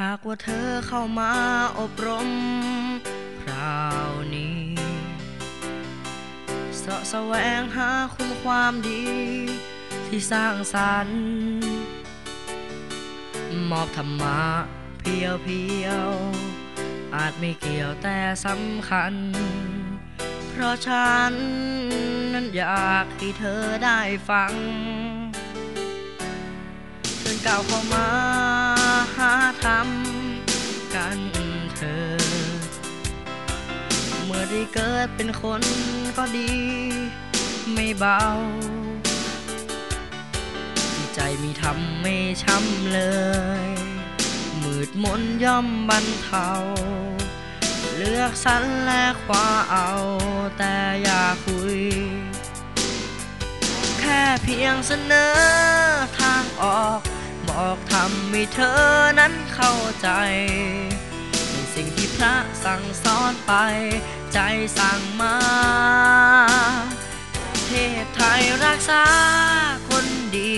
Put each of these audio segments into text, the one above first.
หากว่าเธอเข้ามาอบรมคราวนี้เสะแสวงหาคุณความดี ที่สร้างสรรค์มอบธรรมะเพียวเพียว อาจไม่เกี่ยวแต่สำคัญ เพราะฉันนั้นอยากให้เธอได้ฟัง ก้าวเข้ามาหาทำกันเธอ เมื่อได้เกิดเป็นคนก็ดีไม่เบา ที่ใจมีทำไม่ช้ำเลย มืดมนย่อมบรรเทา เลือกสรรและคว้าเอาแต่อย่าคุย แค่เพียงเสนอทางออก บอกทำให้เธอนั้นเข้าใจ ในสิ่งที่พระสั่งสอนไป ใจสั่งมา เทพไทยรักษาคนดี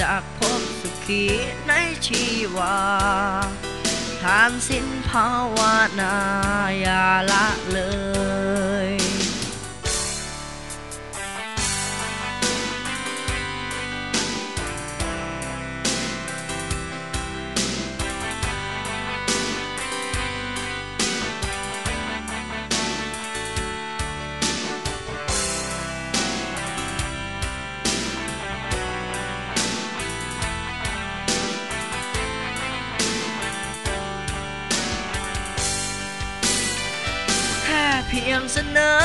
จากภพสุขีในชีวา ทานสิ้นภาวนาอย่าละเลย พียงเสนอ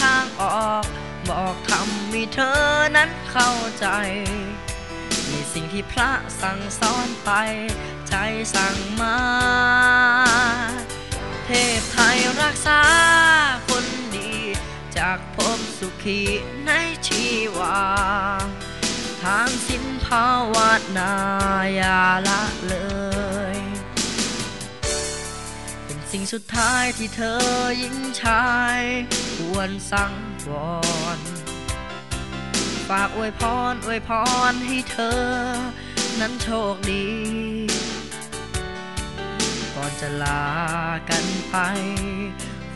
ทางออก บอกทำให้เธอนั้นเข้าใจ ในสิ่งที่พระสั่งสอนไป ใจสั่งมา เทพไทยรักษาคนดี จากภพสุขีในชีวา ทานสิ้นภาวนาอย่าละเลย สิ่งสุดท้ายที่เธอหญิงชาย ควรสั่งวอนฝากอวยพรอวยพรให้เธอ นั้นโชคดี ก่อนจะลากันไป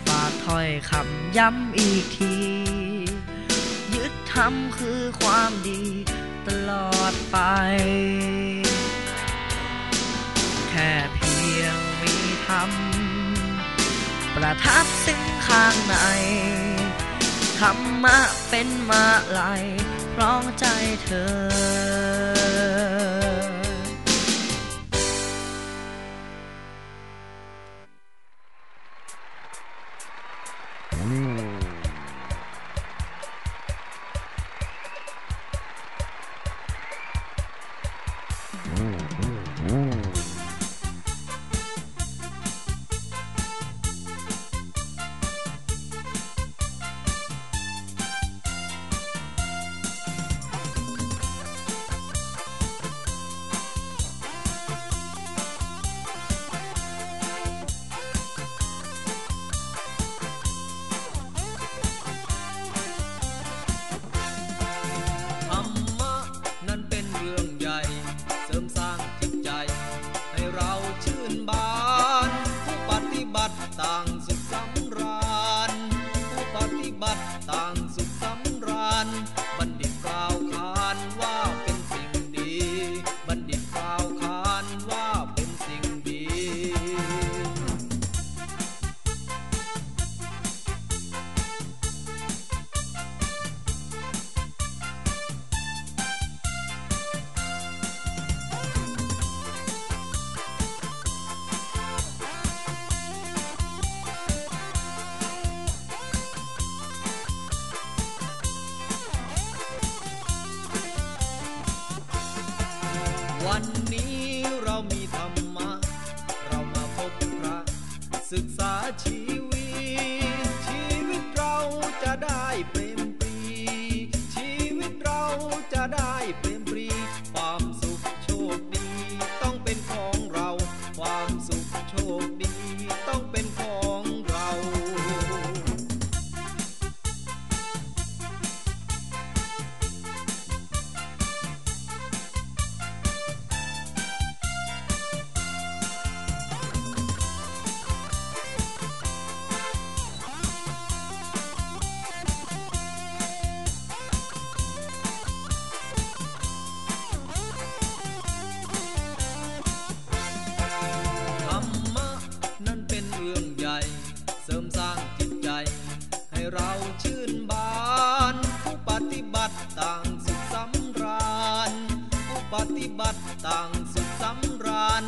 ฝากถ้อยคำย้ำอีกที ยึดทำคือความดีตลอดไป แค่เพียงมีธรรม ประทับซึ่งข้างในธรรมะเป็นมาลายร้องใจเธอ วั ฏิบัติต่างสุขสำราญ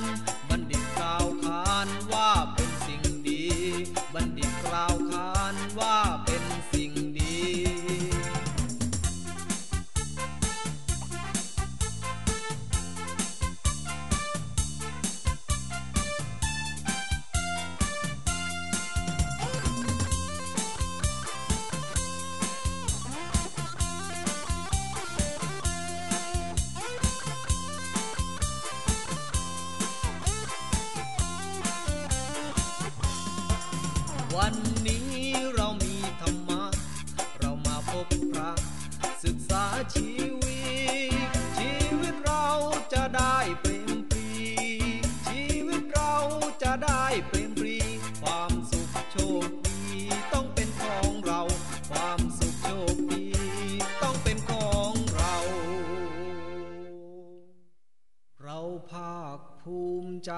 ภูมิใจ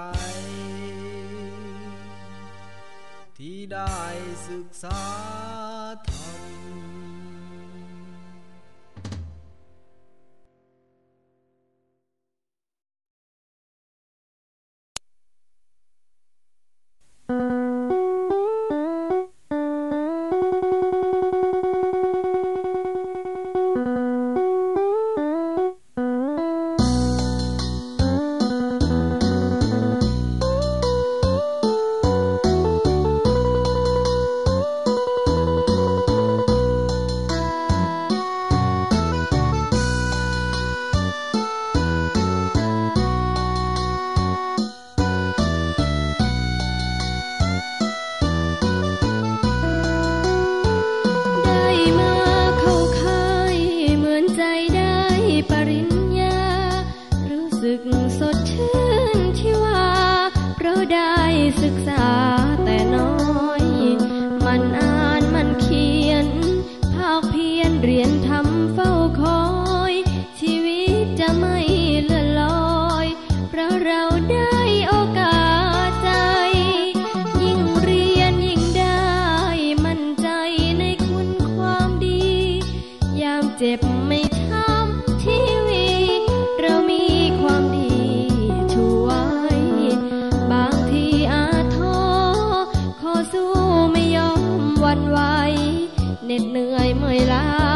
ที่ได้ศึกษา เหน็ดเหนื่อยเมื่อยล้า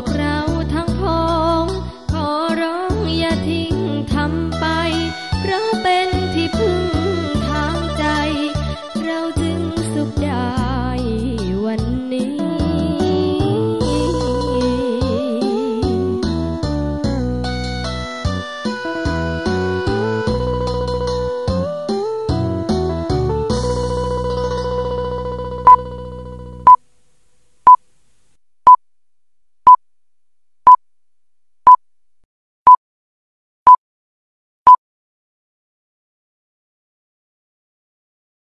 บอกเรา